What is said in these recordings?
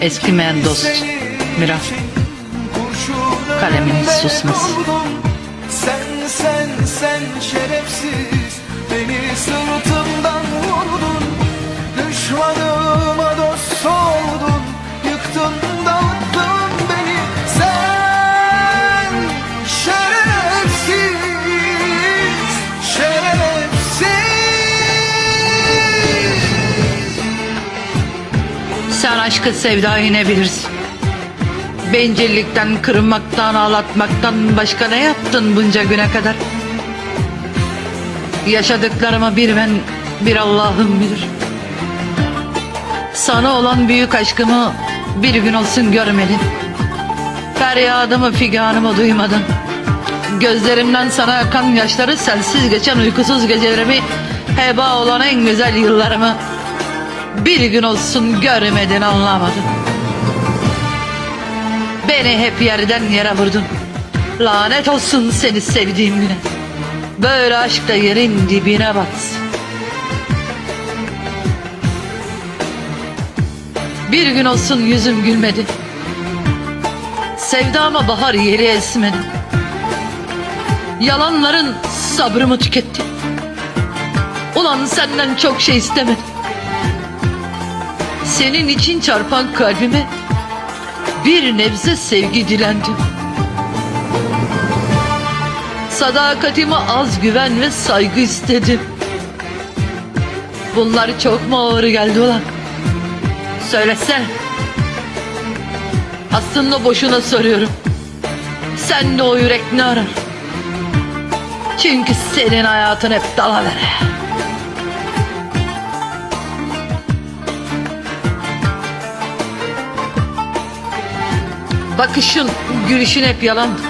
Eskimeyen dost Mira Kalemin susmaz Sen sen sen şerefsiz Sen aşkı sevdayı ne bilirsin Bencillikten, kırmaktan, ağlatmaktan başka ne yaptın bunca güne kadar? Yaşadıklarıma bir ben, bir Allah'ım bilir. Sana olan büyük aşkımı bir gün olsun görmedin. Feryadımı, figanımı duymadın. Gözlerimden sana akan yaşları sensiz geçen uykusuz gecelerimi heba olan en güzel yıllarımı bir gün olsun görmedin anlamadın. Beni hep yerden yere vurdun. Lanet olsun seni sevdiğim güne. Böyle aşk da yerin dibine batsın. Bir gün olsun yüzüm gülmedi. Sevdama bahar yeri esmedi. Yalanların sabrımı tüketti. Ulan senden çok şey istemedim. Senin için çarpan kalbime bir nebze sevgi dilendim. Sadakatime az güven ve saygı istedim. Bunlar çok mu ağır geldi ulan? Söylesene. Aslında boşuna soruyorum. Sen de o yürek ne arar? Çünkü senin hayatın hep dalavere. Bakışın, gülüşün hep yalandı.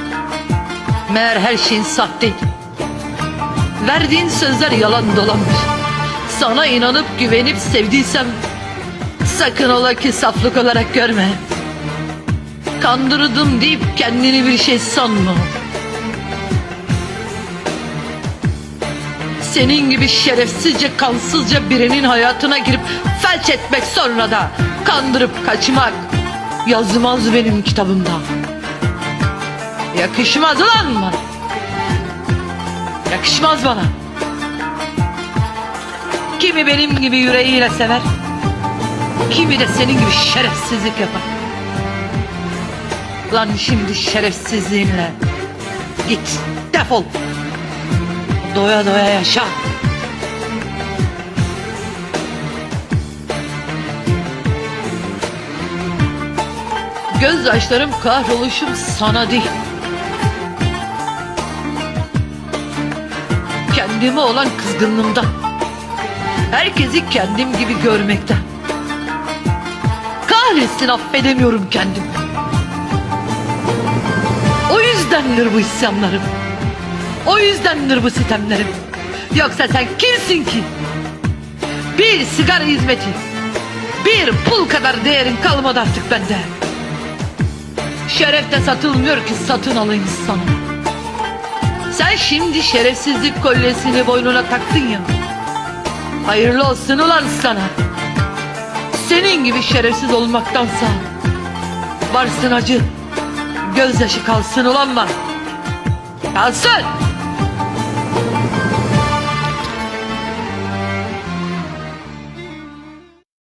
Meğer her şeyin sahteydi. Verdiğin sözler yalan dolanmış. Sana inanıp güvenip sevdiysem sakın ola ki saflık olarak görme. Kandırdım deyip kendini bir şey sanma. Senin gibi şerefsizce kansızca birinin hayatına girip felç etmek sonra da kandırıp kaçmak yazmaz benim kitabımda. Yakışmaz ulan bana. Yakışmaz bana. Kimi benim gibi yüreğiyle sever. Kimi de senin gibi şerefsizlik yapar. Lan şimdi şerefsizliğinle git defol. Doya doya yaşa. Gözyaşlarım kahroluşum sana değil. Kendime olan kızgınlığımdan. Herkesi kendim gibi görmekten. Kahretsin affedemiyorum kendimi. O yüzdendir bu isyanlarım. O yüzdendir bu sitemlerim. Yoksa sen kimsin ki? Bir sigara hizmeti. Bir pul kadar değerin kalmadı artık bende. Şeref de satılmıyor ki satın alayım sana. Sen şimdi şerefsizlik kolyesini boynuna taktın ya. Hayırlı olsun ulan sana. Senin gibi şerefsiz olmaktansa varsın acı. Gözyaşı kalsın ulan bana. Kalsın.